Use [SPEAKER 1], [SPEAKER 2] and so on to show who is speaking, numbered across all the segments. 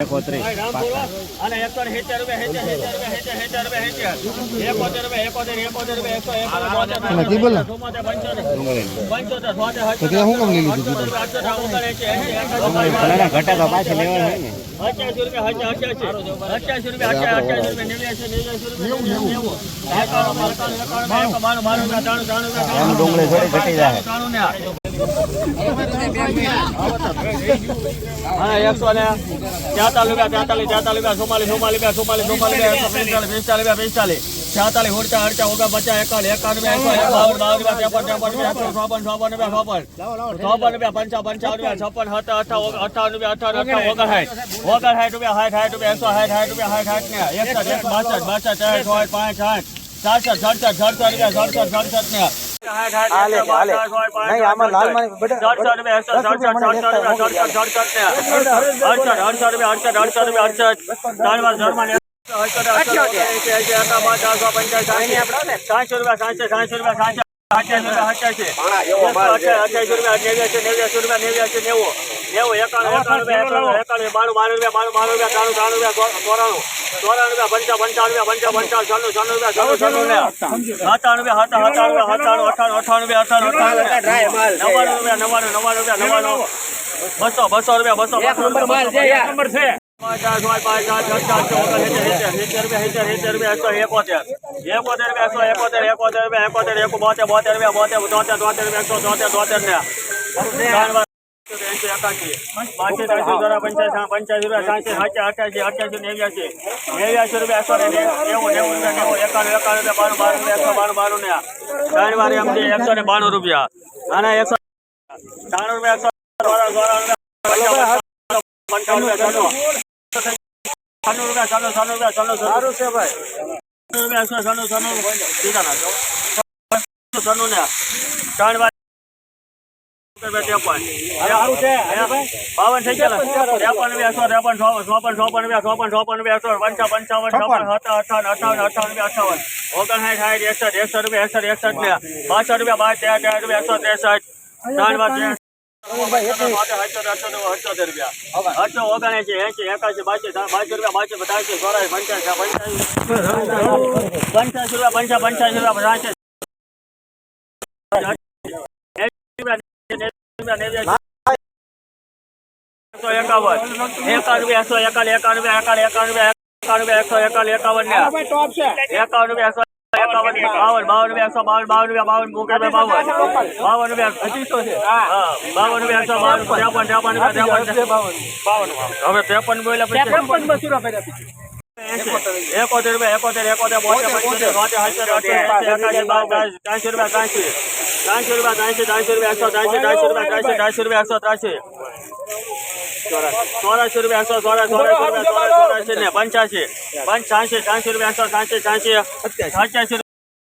[SPEAKER 1] એકોત્રીસ
[SPEAKER 2] અને એકસો ને રૂપિયા સિત્તેર રૂપિયા એકોતેર રૂપિયા એકોતેર રૂપિયા એકસો એકોતેર પંચોતેર અઠ્યાસી રૂપિયા અઠ્યાસી અઠ્યાસી રૂપિયા અઠ્યાસી રૂપિયા નેવ્યાસી નેવ્યાસી રૂપિયા હા એકસો ને તેતાલીસ રૂપિયા તેતાલીસ તેતાલીસ રૂપિયા ચુમ્માલીસ ચુમ્માલીસ રૂપિયા ચુમ્માલીસ ચુમ્માલીસ રૂપિયા પિસ્તાલીસ પિસ્તાલીસ પિસ્તાલીસ છેતાલીસ ઉડતા અડતા ઓગણ પચાસ એકાવન એકાવન રૂપિયા એકસો બાવન બાવન રૂપિયા ત્રેપન ત્રેપન રૂપિયા એકસો ચોપન ચોપન રૂપિયા ચોપન ચોપન રૂપિયા પંચા પંચાવન રૂપિયા છપ્પન સત્તા અઠા અઠાવન રૂપિયા અઠાવન અઠા ઓગણસાઠ ઓગણસાઠ રૂપિયા સાઠ સાઠ રૂપિયા એકસો સાઠ સાઠ રૂપિયા સાઠ સાઠ ને એકસઠ એક બાસઠ બાસઠ ત્રેસઠ ચોસઠ પાંચ સાઠ સાતસઠ સડસઠ સડસઠ રૂપિયા એકસો સડસઠ સડસઠ ને અડસઠ અડસઠ રૂપિયા સાતસો રૂપિયા સાતસો સાતસો રૂપિયા નેવું એકાણું એકાણું એકાણું એકાણું બાણું બાણું રૂપિયા બાણું બાણું રૂપિયા ત્રાણું ત્રાણું રૂપિયા ચોરાણું ચોરાણું રૂપિયા પંચા પંચાવન રૂપિયા પંચા પંચાવન છન્નું છન્નું રૂપિયા છન્નું છન્નું ને સત્તાણું રૂપિયા સત્તાણું સત્તાણું અઠાણું અઠાણું અઠાણું નવ્વાણું રૂપિયા નવ્વાણું નવ્વાણું રૂપિયા બસો બસો રૂપિયા બસો નંબર છે એકોતેર એકોતેર એકોતેર એકોતેર એકોતેર રૂપિયા એકસો તોતેર તોતેર ને પાંચસી ત્રણસી રૂપિયા સાંસી સાચી અઠ્યાસી અઠ્યાસી નેવ્યાસી. નેવ્યાસી રૂપિયા એકસો ને નેવું નેવું રૂપિયા નેવું એકાણું એકાણું રૂપિયા બાણું બાણું એકસો બાણું બાણું ને ત્રણ વાર એમ છે એકસો ને બાણું રૂપિયા. અને એકસો ત્રાણું રૂપિયા એકસો ચોરા ચોરા રૂપિયા પંચાવન રૂપિયા છન્નું. છન્નું રૂપિયા છન્નું છન્નું છન્નું સારું છે ભાઈ. રૂપિયા એકસો છન્નું છન્નું. સીધા નાખો છન્નું ને ત્રણ વાર બાવન થઈ ગયા ત્રેપન રૂપિયા એકસો ત્રેપન ચોપન ચોપન રૂપિયા ચોપન ચોપન રૂપિયા એકસો પંચા પંચાવન છપ્પન અઠાવન અઠાવન અઠાવન રૂપિયા અઠાવન ઓગણસાઠ સાઠ એકસઠ એકસઠ રૂપિયા એકસઠ એકસઠ ને બાસઠ રૂપિયા બાર તેર તેર રૂપિયા એકસો ત્રેસઠ. ત્રણ વાર બાસી બાસી બાસી પચાસી રૂપિયા. પંચા પંચાસી રૂપિયા પચાસી એકસો એકાવન. એકાવન એકસો એકાવન રૂપિયા એકસો એકાવન એકાવન ને એકાવન એકસો એકાવન બાવન બાવન એકસો બાવન બાવન બાવન. મૂકે બાવન બાવન. અઢીસો છે. બાવન એકસો બાવન ત્રેપન ત્રેપન ત્રેપન. બાવન. હવે ત્રેપન એકોતેર રૂપિયા એકોતેર એકોતેર બોતેર પંચોતેર બોતેર ત્રાસી રૂપિયા ત્રાસી ત્રાસી રૂપિયા ત્રણસો ત્રણસો રૂપિયા એકસો ત્રણસો ત્રણસો રૂપિયા ત્રણસો ત્રણસો રૂપિયા એકસો ત્રણસો. ચોરાસો રૂપિયા એકસો ચોરાસો ચોરાસી રૂપિયા ચોરાસી ને પંચ્યાસી. પંચાસી ત્રણસો રૂપિયા એકસો ત્રાસી ત્રાસી અઠ્યાસી.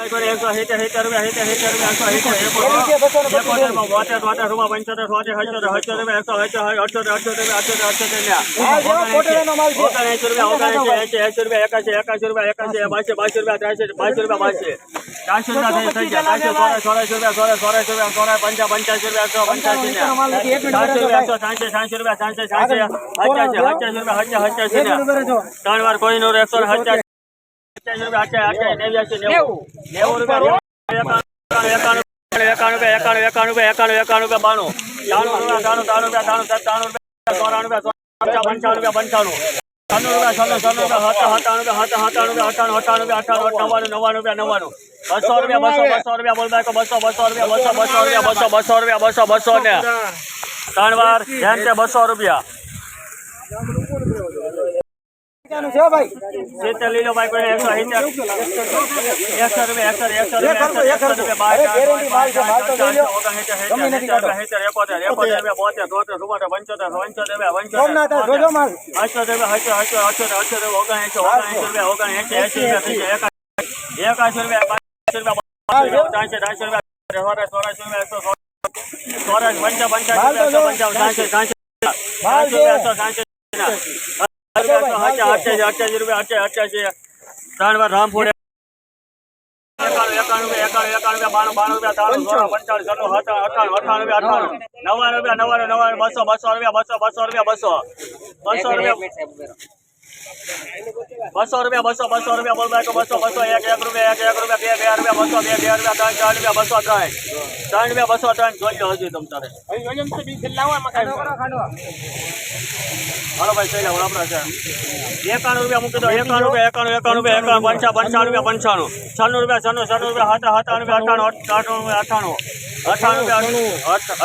[SPEAKER 2] એકસો સિત્તેર સિત્તેર રૂપિયા સિત્તેર સિત્તેર રૂપિયા એકસો સિત્તેર એકોતેર માં બોતેર તોતેર રૂપિયા પંચોતેર સોતેર સત્તર સત્તર રૂપિયા એકસો અઠ્યોતેર અઠ્યોતેર અઠ્યોતર અઠ્યોતેર અઠ્યોતેર ને ઓગણએંસી રૂપિયા ઓગણએંસી એંસી એંસી રૂપિયા એકાસી એકાસી રૂપિયા એકાસી બાસી બાસી રૂપિયા ત્રાસી બાસી રૂપિયા બાસી ચારસી રૂપિયા થઈ થઈ ગયા ચારસી સોળાસી રૂપિયા સોળાસી સોળાસી રૂપિયા સોળા પંચા પંચાસી રૂપિયા એકસો પંચાસી ને ચારસી રૂપિયા એકસો સાંસી સાંસી રૂપિયા સાંસી સાંસી અઠ્યાસી અઠ્યાસી રૂપિયા અઠ્યા અઠ્યાસી ને ત્રણ વાર કોઈનું એકસો ને અઠ્યાસી અઠ્યાસી બસો રૂપિયા બસો રૂપિયા બોલબાઈ બસો બસો રૂપિયા બસો બસો રૂપિયા બસો બસો રૂપિયા બસો બસો ને ત્રણ વાર જેમ છે બસો રૂપિયા સિત્તેર લીલો ભાઈ કોઈ એકસો રૂપિયા ત્રણસો ત્રણસો રૂપિયા ચોરાસી રૂપિયા એકસો ચોરસ પંચા પંચાસી રૂપિયા પંચાવન સાંસી સાંસી સાંસી નવ્વાણું રૂપિયા નવ્વાણું નવ્વાણું બસો બસો રૂપિયા બસો બસો રૂપિયા બસો. બસો રૂપિયા. બસો રૂપિયા બસો બસો રૂપિયા બોલ બાઈકો બસો બસો એક એક રૂપિયા એક એક રૂપિયા બે બે રૂપિયા બસો બે બે રૂપિયા ત્રણ ત્રણ રૂપિયા બસો ત્રણ. ત્રણ રૂપિયા બસો ત્રણ. જોઈ લો હજુ તમ તારે. હાલો ભાઈ જાવ આપણા છે. એકાણું રૂપિયા મૂકી દો એકાણું રૂપિયા એકાણું એકાણું રૂપિયા એકાણું પંચા પંચાણું રૂપિયા પંચાણું. છન્નું રૂપિયા છન્નું છન્નું રૂપિયા હતા હતા રૂપિયા અઠાણું અઠાણું રૂપિયા અઠાણું. અઠાણું રૂપિયા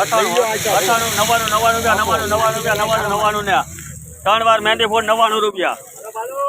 [SPEAKER 2] અઠાણું અઠાણું નવ્વાણું નવ્વાણું રૂપિયા નવ્વાણું નવ્વાણું રૂપિયા નવ્વાણું નવ્વાણું ને. ત્રણ વાર મહેંદી ફોડ નવ્વાણું રૂપિયા. Salud.